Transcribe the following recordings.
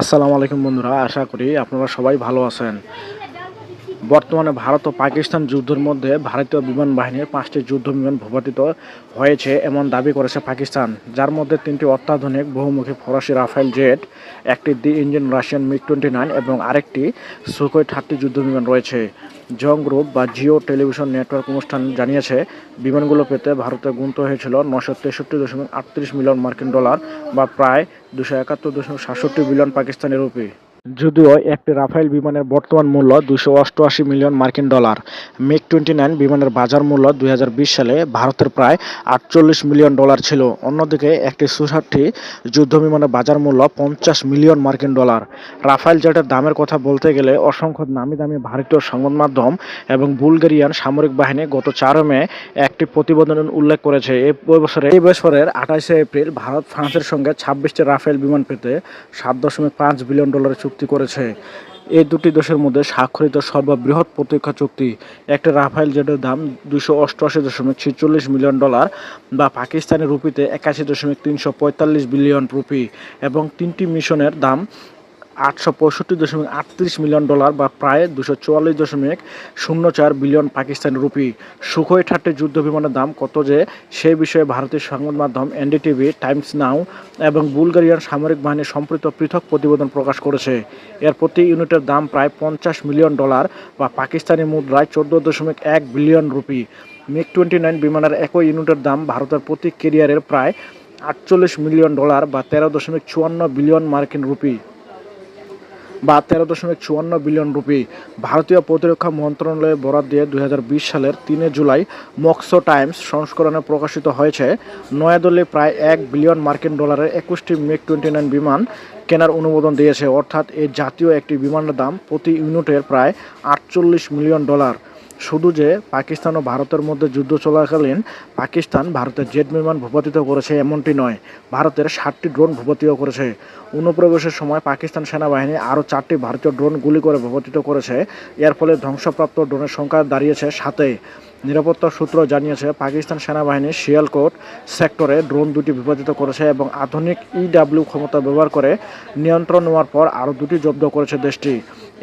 আসসালামু আলাইকুম বন্ধুরা আশা করি আপনারা সবাই ভালো আছেন। বর্তমানে ভারত ও পাকিস্তান যুদ্ধের মধ্যে ভারতীয় বিমান বাহিনীর পাঁচটি যুদ্ধ বিমান ভূপাতিত হয়েছে এমন দাবি করেছে পাকিস্তান, যার মধ্যে তিনটি অত্যাধুনিক বহুমুখী ফরাসি রাফেল জেট, একটি দি engine Russian MiG twenty nine এবং আরেকটি সুখোই থার্টি যুদ্ধ বিমান রয়েছে। জং গ্রুপ বা জিও টেলিভিশন নেটওয়ার্ক অনুষ্ঠান জানিয়েছে, বিমানগুলো পেতে ভারতে গুনতে হয়েছিল নশো তেষট্টি দশমিক আটত্রিশ মিলিয়ন মার্কিন ডলার বা প্রায় দুশো একাত্তর দশমিক সাতষট্টি বিলিয়ন পাকিস্তানি রুপি। যদিও একটি রাফেল বিমানের বর্তমান মূল্য দুশো অষ্টআশি মিলিয়ন মার্কিন ডলার। মিগ টোয়েন্টি নাইন বিমানের বাজার মূল্য দুই হাজার বিশ সালে ভারতের প্রায় আটচল্লিশ মিলিয়ন ডলার ছিল। অন্যদিকে একটি সুষাট্টি যুদ্ধ বিমানের বাজার মূল্য পঞ্চাশ মিলিয়ন মার্কিন ডলার। রাফেল জেটের দামের কথা বলতে গেলে অসংখ্য নামি দামি ভারতীয় সংবাদ মাধ্যম এবং বুলগেরিয়ান সামরিক বাহিনী গত চার মে একটি প্রতিবেদন উল্লেখ করেছে। এই বছরে এই বছরের আঠাশে এপ্রিল ভারত ফ্রান্সের সঙ্গে ছাব্বিশটি রাফেল বিমান পেতে সাত দশমিক পাঁচ বিলিয়ন ডলারের চুক্তি করেছে। এই দুটি দেশের মধ্যে স্বাক্ষরিত সর্ববৃহৎ প্রতিরক্ষা চুক্তি, একটা রাফাইল জেটের দাম দুশো অষ্টআশি দশমিক ছেচল্লিশ মিলিয়ন ডলার বা পাকিস্তানের রুপিতে একাশি দশমিক তিনশো পঁয়তাল্লিশ বিলিয়ন রুপি এবং তিনটি মিশনের দাম আটশো পঁয়ষট্টি দশমিক আটত্রিশ মিলিয়ন ডলার বা প্রায় দুশো চুয়াল্লিশ দশমিক শূন্য চার billion Pakistani rupee. Sukhoi thirty যুদ্ধ বিমানের দাম কত যে সেই বিষয়ে ভারতীয় সংবাদ মাধ্যম এনডিটিভি, টাইমস নাও এবং বুলগেরিয়ান সামরিক বাহিনী সম্পৃক্ত পৃথক প্রতিবেদন প্রকাশ করেছে। এর প্রতি ইউনিটের দাম প্রায় পঞ্চাশ মিলিয়ন ডলার বা পাকিস্তানি মুদ্রায় চোদ্দ দশমিক এক billion rupee. MiG twenty nine বিমানের একই ইউনিটের দাম ভারতের প্রতি কেরিয়ারের প্রায় আটচল্লিশ মিলিয়ন ডলার বা তেরো দশমিক চুয়ান্ন বিলিয়ন মার্কিন রুপি। বা তেরো দশমিক চুয়ান্ন বিলিয়ন রুপি। ভারতীয় প্রতিরক্ষা মন্ত্রণালয়ের বরাদ দিয়ে দু হাজার বিশ সালের তিনে জুলাই মক্সো টাইমস সংস্করণে প্রকাশিত হয়েছে। নয়াদিল্লি প্রায় এক বিলিয়ন মার্কিন ডলারের একুশটি মেক টোয়েন্টি নাইন বিমান কেনার অনুমোদন দিয়েছে। অর্থাৎ এই জাতীয় একটি বিমানের দাম প্রতি ইউনিটের প্রায় আটচল্লিশ মিলিয়ন ডলার। শুধু যে পাকিস্তান ও ভারতের মধ্যে যুদ্ধ চলাকালীন পাকিস্তান ভারতের জেট বিমান ভূপাতিত করেছে এমনটি নয়, ভারতের ষাটটি ড্রোন ভূপাতিত করেছে। অনুপ্রবেশের সময় পাকিস্তান সেনাবাহিনী আরও চারটি ভারতীয় ড্রোন গুলি করে ভূপাতিত করেছে, এর ফলে ধ্বংসপ্রাপ্ত ড্রোনের সংখ্যা দাঁড়িয়েছে সাতে। নিরাপত্তা সূত্র জানিয়েছে, পাকিস্তান সেনাবাহিনী শিয়ালকোট সেক্টরে ড্রোন দুটি বিভাজিত করেছে এবং আধুনিক ইডাব্লিউ ক্ষমতা ব্যবহার করে নিয়ন্ত্রণ নেওয়ার পর আরও দুটি জব্দ করেছে দেশটি।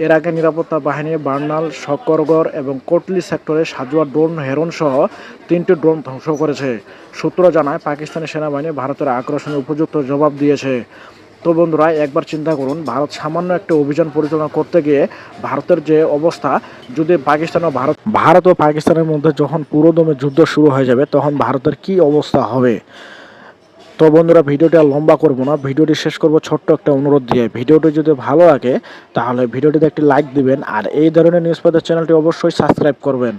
এর আগে নিরাপত্তা বাহিনী বার্নাল শক্করগড় এবং কোটলি সেক্টরে সাজুয়া ড্রোন হেরন সহ তিনটি ড্রোন ধ্বংস করেছে। সূত্র জানায়, পাকিস্তানি সেনাবাহিনী ভারতের আগ্রাসনে উপযুক্ত জবাব দিয়েছে। তো বন্ধুরা, একবার চিন্তা করুন, ভারত সামান্য একটা অভিযান পরিচালনা করতে গিয়ে ভারতের যে অবস্থা, যদি পাকিস্তান ও ভারত ভারত ও পাকিস্তানের মধ্যে যখন পুরোদমে যুদ্ধ শুরু হয়ে যাবে, তখন ভারতের কি অবস্থা হবে? তো বন্ধুরা, ভিডিওটি আর লম্বা করব না, ভিডিওটি শেষ করব ছোট্ট একটা অনুরোধ দিয়ে। ভিডিওটি যদি ভালো লাগে, তাহলে ভিডিওটিতে একটি লাইক দিবেন, আর এই ধরনের নিউজ পেতে চ্যানেলটি অবশ্যই সাবস্ক্রাইব করবেন।